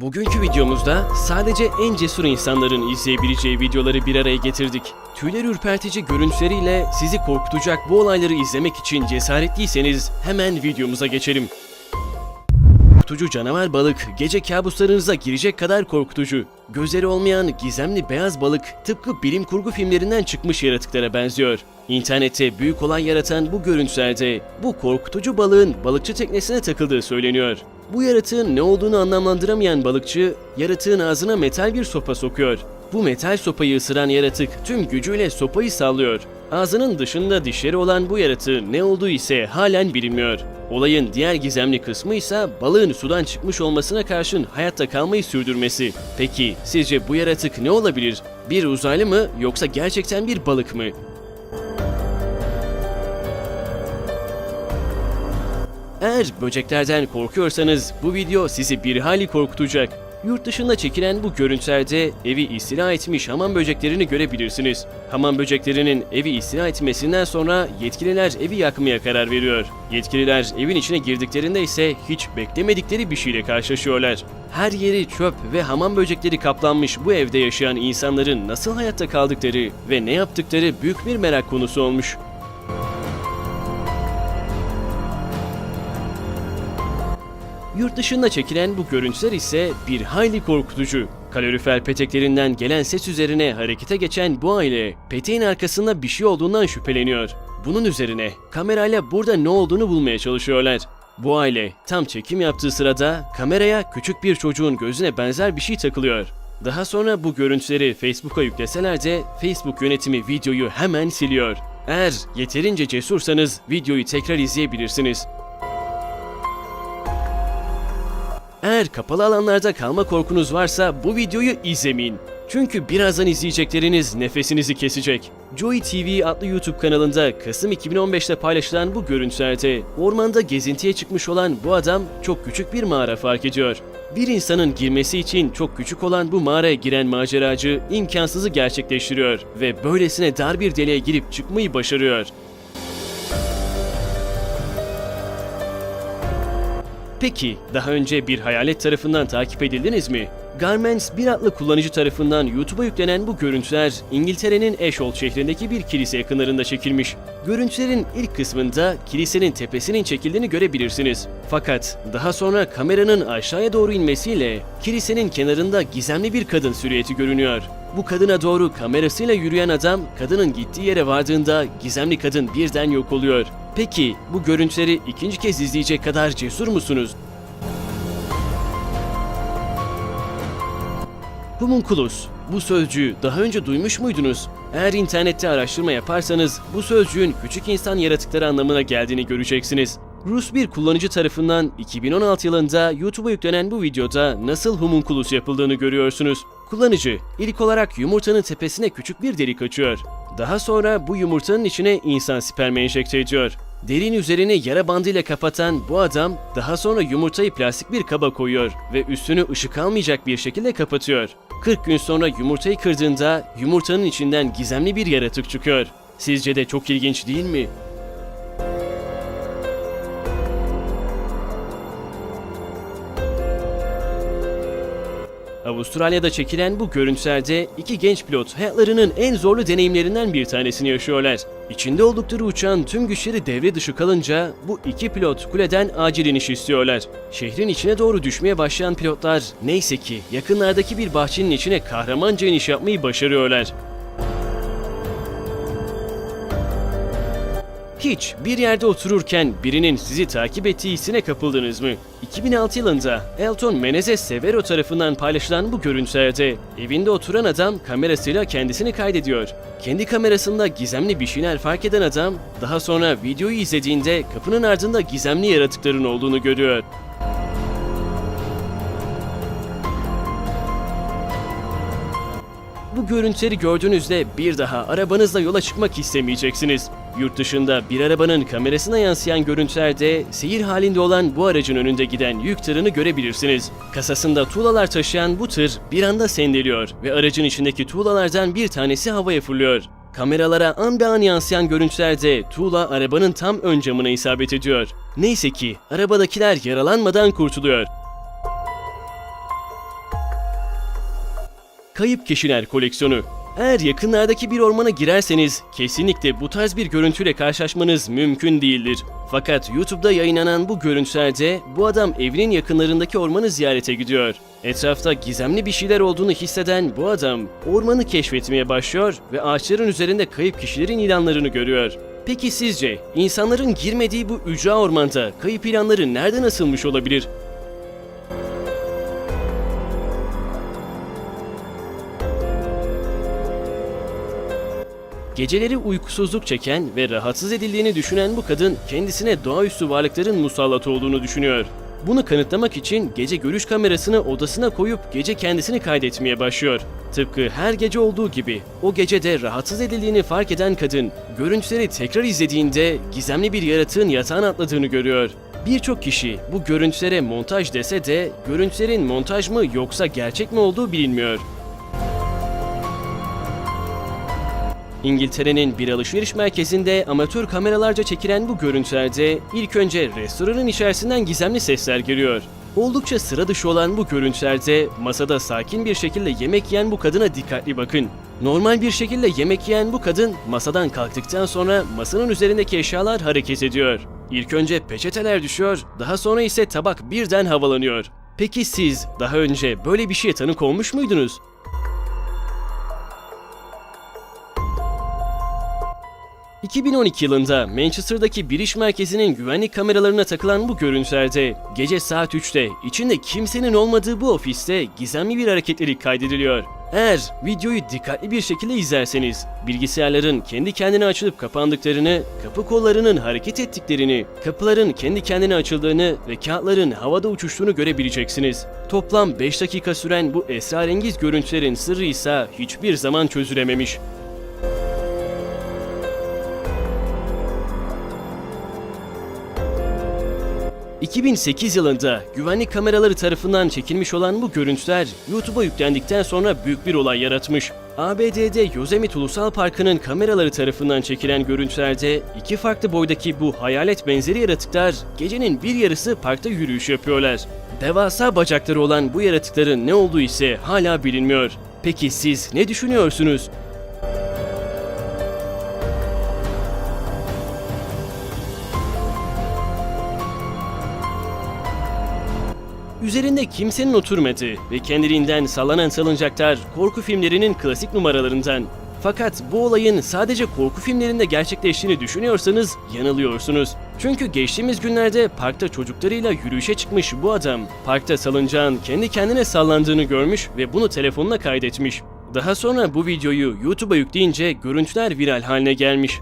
Bugünkü videomuzda sadece en cesur insanların izleyebileceği videoları bir araya getirdik. Tüyler ürpertici görüntüleriyle sizi korkutacak bu olayları izlemek için cesaretliyseniz hemen videomuza geçelim. Korkutucu canavar balık gece kabuslarınıza girecek kadar korkutucu. Gözleri olmayan gizemli beyaz balık tıpkı bilim kurgu filmlerinden çıkmış yaratıklara benziyor. İnternette büyük olay yaratan bu görüntülerde bu korkutucu balığın balıkçı teknesine takıldığı söyleniyor. Bu yaratığın ne olduğunu anlamlandıramayan balıkçı, yaratığın ağzına metal bir sopa sokuyor. Bu metal sopayı ısıran yaratık tüm gücüyle sopayı sallıyor. Ağzının dışında dişleri olan bu yaratığın ne olduğu ise halen bilinmiyor. Olayın diğer gizemli kısmı ise balığın sudan çıkmış olmasına karşın hayatta kalmayı sürdürmesi. Peki sizce bu yaratık ne olabilir? Bir uzaylı mı yoksa gerçekten bir balık mı? Eğer böceklerden korkuyorsanız bu video sizi bir hali korkutacak. Yurt dışında çekilen bu görüntülerde evi istila etmiş hamam böceklerini görebilirsiniz. Hamam böceklerinin evi istila etmesinden sonra yetkililer evi yakmaya karar veriyor. Yetkililer evin içine girdiklerinde ise hiç beklemedikleri bir şeyle karşılaşıyorlar. Her yeri çöp ve hamam böcekleri kaplanmış bu evde yaşayan insanların nasıl hayatta kaldıkları ve ne yaptıkları büyük bir merak konusu olmuş. Yurt dışında çekilen bu görüntüler ise bir hayli korkutucu. Kalorifer peteklerinden gelen ses üzerine harekete geçen bu aile peteğin arkasında bir şey olduğundan şüpheleniyor. Bunun üzerine kamerayla burada ne olduğunu bulmaya çalışıyorlar. Bu aile tam çekim yaptığı sırada kameraya küçük bir çocuğun gözüne benzer bir şey takılıyor. Daha sonra bu görüntüleri Facebook'a yükleseler de Facebook yönetimi videoyu hemen siliyor. Eğer yeterince cesursanız videoyu tekrar izleyebilirsiniz. Eğer kapalı alanlarda kalma korkunuz varsa bu videoyu izlemeyin. Çünkü birazdan izleyecekleriniz nefesinizi kesecek. Joy TV adlı YouTube kanalında Kasım 2015'te paylaşılan bu görüntülerde ormanda gezintiye çıkmış olan bu adam çok küçük bir mağara fark ediyor. Bir insanın girmesi için çok küçük olan bu mağaraya giren maceracı imkansızı gerçekleştiriyor ve böylesine dar bir deliğe girip çıkmayı başarıyor. Peki, daha önce bir hayalet tarafından takip edildiniz mi? Garments bir adlı kullanıcı tarafından YouTube'a yüklenen bu görüntüler İngiltere'nin Ashhold şehrindeki bir kilise yakınlarında çekilmiş. Görüntülerin ilk kısmında kilisenin tepesinin çekildiğini görebilirsiniz. Fakat daha sonra kameranın aşağıya doğru inmesiyle kilisenin kenarında gizemli bir kadın silüeti görünüyor. Bu kadına doğru kamerasıyla yürüyen adam kadının gittiği yere vardığında gizemli kadın birden yok oluyor. Peki bu görüntüleri ikinci kez izleyecek kadar cesur musunuz? Homunculus. Bu sözcüğü daha önce duymuş muydunuz? Eğer internette araştırma yaparsanız bu sözcüğün küçük insan yaratıkları anlamına geldiğini göreceksiniz. Rus bir kullanıcı tarafından 2016 yılında YouTube'a yüklenen bu videoda nasıl homunculus yapıldığını görüyorsunuz. Kullanıcı ilk olarak yumurtanın tepesine küçük bir delik açıyor. Daha sonra bu yumurtanın içine insan spermi enjekte ediyor. Derin üzerini yara bandıyla kapatan bu adam daha sonra yumurtayı plastik bir kaba koyuyor ve üstünü ışık almayacak bir şekilde kapatıyor. 40 gün sonra yumurtayı kırdığında yumurtanın içinden gizemli bir yaratık çıkıyor. Sizce de çok ilginç değil mi? Avustralya'da çekilen bu görüntülerde iki genç pilot hayatlarının en zorlu deneyimlerinden bir tanesini yaşıyorlar. İçinde oldukları uçağın tüm güçleri devre dışı kalınca bu iki pilot kuleden acil iniş istiyorlar. Şehrin içine doğru düşmeye başlayan pilotlar neyse ki yakınlardaki bir bahçenin içine kahramanca iniş yapmayı başarıyorlar. Hiç bir yerde otururken birinin sizi takip ettiği hissine kapıldınız mı? 2006 yılında Elton Menezes Severo tarafından paylaşılan bu görüntülerde evinde oturan adam kamerasıyla kendisini kaydediyor. Kendi kamerasında gizemli bir şeyler fark eden adam daha sonra videoyu izlediğinde kapının ardında gizemli yaratıkların olduğunu görüyor. Bu görüntüleri gördüğünüzde bir daha arabanızla yola çıkmak istemeyeceksiniz. Yurt dışında bir arabanın kamerasına yansıyan görüntülerde seyir halinde olan bu aracın önünde giden yük tırını görebilirsiniz. Kasasında tuğlalar taşıyan bu tır bir anda sendeliyor ve aracın içindeki tuğlalardan bir tanesi havaya fırlıyor. Kameralara an be an yansıyan görüntülerde tuğla arabanın tam ön camına isabet ediyor. Neyse ki arabadakiler yaralanmadan kurtuluyor. Kayıp Kişiler Koleksiyonu eğer yakınlardaki bir ormana girerseniz kesinlikle bu tarz bir görüntüyle karşılaşmanız mümkün değildir. Fakat YouTube'da yayınlanan bu görüntülerde bu adam evinin yakınlarındaki ormanı ziyarete gidiyor. Etrafta gizemli bir şeyler olduğunu hisseden bu adam ormanı keşfetmeye başlıyor ve ağaçların üzerinde kayıp kişilerin ilanlarını görüyor. Peki sizce insanların girmediği bu ücra ormanda kayıp ilanları nereden asılmış olabilir? Geceleri uykusuzluk çeken ve rahatsız edildiğini düşünen bu kadın kendisine doğaüstü varlıkların musallat olduğunu düşünüyor. Bunu kanıtlamak için gece görüş kamerasını odasına koyup gece kendisini kaydetmeye başlıyor. Tıpkı her gece olduğu gibi o gece de rahatsız edildiğini fark eden kadın görüntüleri tekrar izlediğinde gizemli bir yaratığın yatağına atladığını görüyor. Birçok kişi bu görüntülere montaj dese de görüntülerin montaj mı yoksa gerçek mi olduğu bilinmiyor. İngiltere'nin bir alışveriş merkezinde amatör kameralarca çekilen bu görüntülerde ilk önce restoranın içerisinden gizemli sesler geliyor. Oldukça sıra dışı olan bu görüntülerde masada sakin bir şekilde yemek yiyen bu kadına dikkatli bakın. Normal bir şekilde yemek yiyen bu kadın masadan kalktıktan sonra masanın üzerindeki eşyalar hareket ediyor. İlk önce peçeteler düşüyor, daha sonra ise tabak birden havalanıyor. Peki siz daha önce böyle bir şeye tanık olmuş muydunuz? ...2012 yılında Manchester'daki bir iş merkezinin güvenlik kameralarına takılan bu görüntülerde... ...gece saat 3'te içinde kimsenin olmadığı bu ofiste gizemli bir hareketlilik kaydediliyor. Eğer videoyu dikkatli bir şekilde izlerseniz... ...bilgisayarların kendi kendine açılıp kapandıklarını... ...kapı kollarının hareket ettiklerini... ...kapıların kendi kendine açıldığını ve kağıtların havada uçuştuğunu görebileceksiniz. Toplam 5 dakika süren bu esrarengiz görüntülerin sırrı ise hiçbir zaman çözülememiş. 2008 yılında güvenlik kameraları tarafından çekilmiş olan bu görüntüler YouTube'a yüklendikten sonra büyük bir olay yaratmış. ABD'de Yosemite Ulusal Parkı'nın kameraları tarafından çekilen görüntülerde iki farklı boydaki bu hayalet benzeri yaratıklar gecenin bir yarısı parkta yürüyüş yapıyorlar. Devasa bacakları olan bu yaratıkların ne olduğu ise hala bilinmiyor. Peki siz ne düşünüyorsunuz? Üzerinde kimsenin oturmadığı ve kendiliğinden sallanan salıncaklar korku filmlerinin klasik numaralarından. Fakat bu olayın sadece korku filmlerinde gerçekleştiğini düşünüyorsanız yanılıyorsunuz. Çünkü geçtiğimiz günlerde parkta çocuklarıyla yürüyüşe çıkmış bu adam, parkta salıncağın kendi kendine sallandığını görmüş ve bunu telefonuna kaydetmiş. Daha sonra bu videoyu YouTube'a yükleyince görüntüler viral haline gelmiş.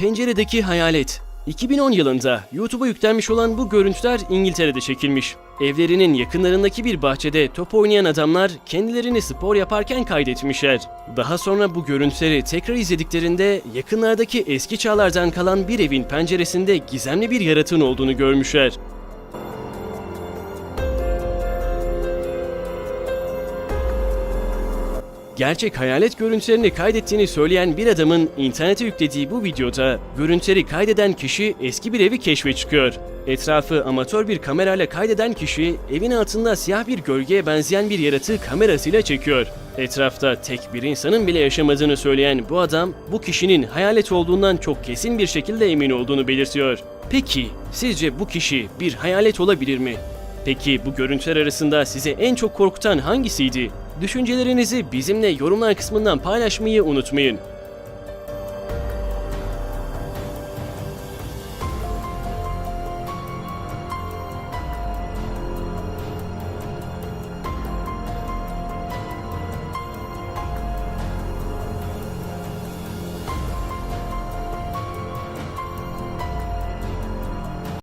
Penceredeki Hayalet 2010 yılında YouTube'a yüklenmiş olan bu görüntüler İngiltere'de çekilmiş. Evlerinin yakınlarındaki bir bahçede top oynayan adamlar kendilerini spor yaparken kaydetmişler. Daha sonra bu görüntüleri tekrar izlediklerinde yakınlardaki eski çağlardan kalan bir evin penceresinde gizemli bir yaratığın olduğunu görmüşler. Gerçek hayalet görüntülerini kaydettiğini söyleyen bir adamın internete yüklediği bu videoda görüntüleri kaydeden kişi eski bir evi keşfe çıkıyor. Etrafı amatör bir kamerayla kaydeden kişi evin altında siyah bir gölgeye benzeyen bir yaratığı kamerasıyla çekiyor. Etrafta tek bir insanın bile yaşamadığını söyleyen bu adam bu kişinin hayalet olduğundan çok kesin bir şekilde emin olduğunu belirtiyor. Peki sizce bu kişi bir hayalet olabilir mi? Peki bu görüntüler arasında size en çok korkutan hangisiydi? Düşüncelerinizi bizimle yorumlar kısmından paylaşmayı unutmayın.